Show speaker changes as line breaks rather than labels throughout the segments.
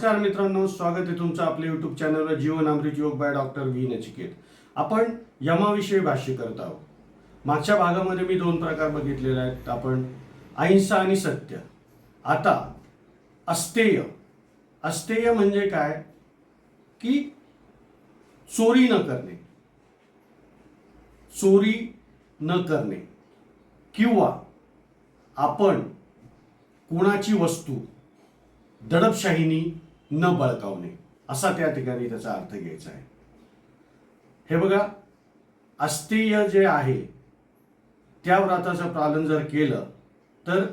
नमस्कार मित्रांनो स्वागत आहे तुमचं आपल्या युट्यूब चॅनलवर जीवन अमृत योग बाय डॉक्टर व्ही नचिकेत. आपण यमाविषयी भाष्य करत आहोत. मागच्या भागामध्ये मी दोन प्रकार बघितलेले आहेत. आपण अहिंसा आणि सत्य. आता अस्तेय. अस्तेय म्हणजे काय? की चोरी न करणे. चोरी न करणे. किंवा आपण कुणाची वस्तू दडपशाहीनी न बळकावणे. असा त्या ठिकाणी त्याचा अर्थ घ्यायचा आहे. हे बघा अस्तेय जे आहे त्या व्रताचं पालन जर केलं तर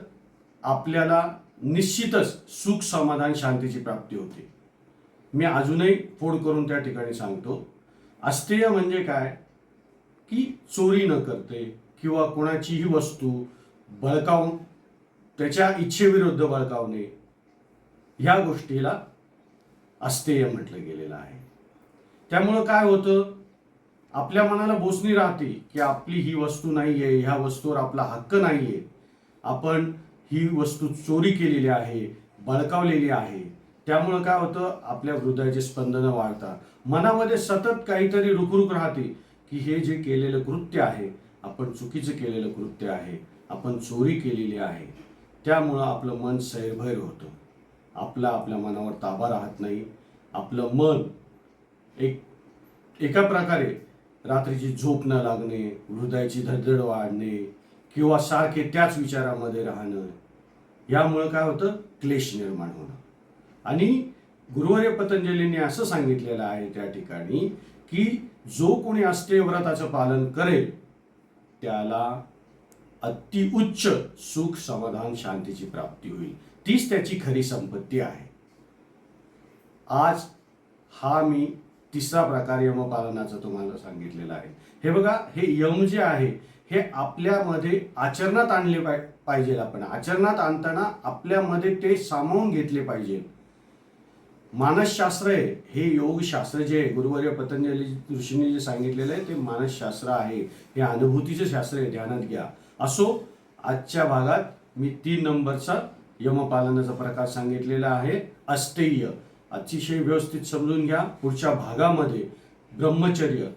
आपल्याला निश्चितच सुख समाधान शांतीची प्राप्ती होते. मी अजूनही फोड करून त्या ठिकाणी सांगतो अस्तेय म्हणजे काय? की चोरी न करते किंवा कोणाचीही वस्तू बळकावून त्याच्या इच्छेविरुद्ध बळकावणे. ह्या गोष्टीला अस्तेय म्हटलं गेलेलं आहे. त्यामुळं काय होतं? आपल्या मनाला बोसणी राहते की आपली ही वस्तू नाही आहे ह्या वस्तूवर आपला हक्क नाही आहे आपण ही वस्तू चोरी केलेली आहे बळकावलेली आहे. त्यामुळं काय होतं? आपल्या हृदयाचे स्पंदनं वाढतात. मनामध्ये सतत काहीतरी रुकरुक राहते की हे जे केलेलं कृत्य आहे आपण चुकीचं केलेलं कृत्य आहे आपण चोरी केलेली आहे. त्यामुळं आपलं मन सैरभैर होतं. आपला आपल्या मनावर ताबा राहत नाही. आपलं मन एक एका प्रकारे रात्रीची झोप न लागणे हृदयाची धडधड वाढणे किंवा सारखे त्याच विचारामध्ये राहणं यामुळं काय होतं? क्लेश निर्माण होणं. आणि गुरुवारी पतंजलीने असं सांगितलेलं आहे त्या ठिकाणी की जो कोणी अस्तेय व्रताचं पालन करेल त्याला अतिउच्च सुख समाधान शांतीची प्राप्ती होईल. तीच त्याची खरी संपत्ती आहे. आज हा मी तिसरा प्रकार यमपालनाचा तुम्हाला सांगितलेला आहे. हे बघा हे यम जे आहे हे आपल्यामध्ये आचरणात आणले पाहिजे आपण. आचरणात आणताना आपल्यामध्ये ते सामावून घेतले पाहिजे. मानसशास्त्र आहे. हे योगशास्त्र जे आहे गुरुवर्य पतंजली ऋषींनी जे सांगितलेलं आहे ते मानसशास्त्र आहे. हे अनुभूतीचं शास्त्र आहे ध्यानात घ्या. असो आजच्या भागात मी तीन नंबरचा यमपालनाचा प्रकार सांगितलेला आहे. अस्तेय अतिशय व्यवस्थित समजून घ्या. पुढच्या भागामध्ये ब्रह्मचर्य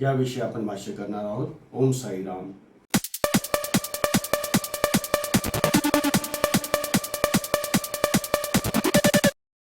याविषयी आपण भाष्य करणार आहोत. ओम साईराम.